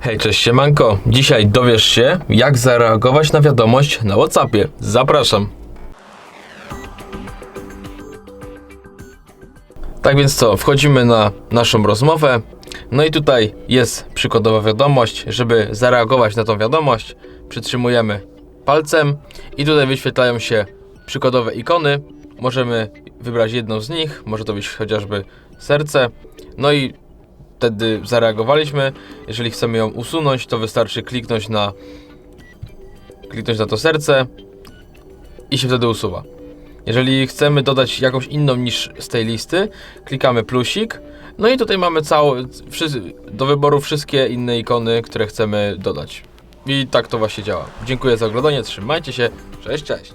Hej, cześć siemanko. Dzisiaj dowiesz się, jak zareagować na wiadomość na Whatsappie. Zapraszam. Tak więc co, wchodzimy na naszą rozmowę. No i tutaj jest przykładowa wiadomość. Żeby zareagować na tą wiadomość, przytrzymujemy palcem i tutaj wyświetlają się przykładowe ikony. Możemy wybrać jedną z nich, może to być chociażby serce. No i wtedy zareagowaliśmy. Jeżeli chcemy ją usunąć, to wystarczy kliknąć na kliknąć na to serce i się wtedy usuwa. Jeżeli chcemy dodać jakąś inną niż z tej listy, klikamy plusik. No i tutaj mamy całe, do wyboru wszystkie inne ikony, które chcemy dodać. I tak to właśnie działa. Dziękuję za oglądanie, trzymajcie się, cześć, cześć.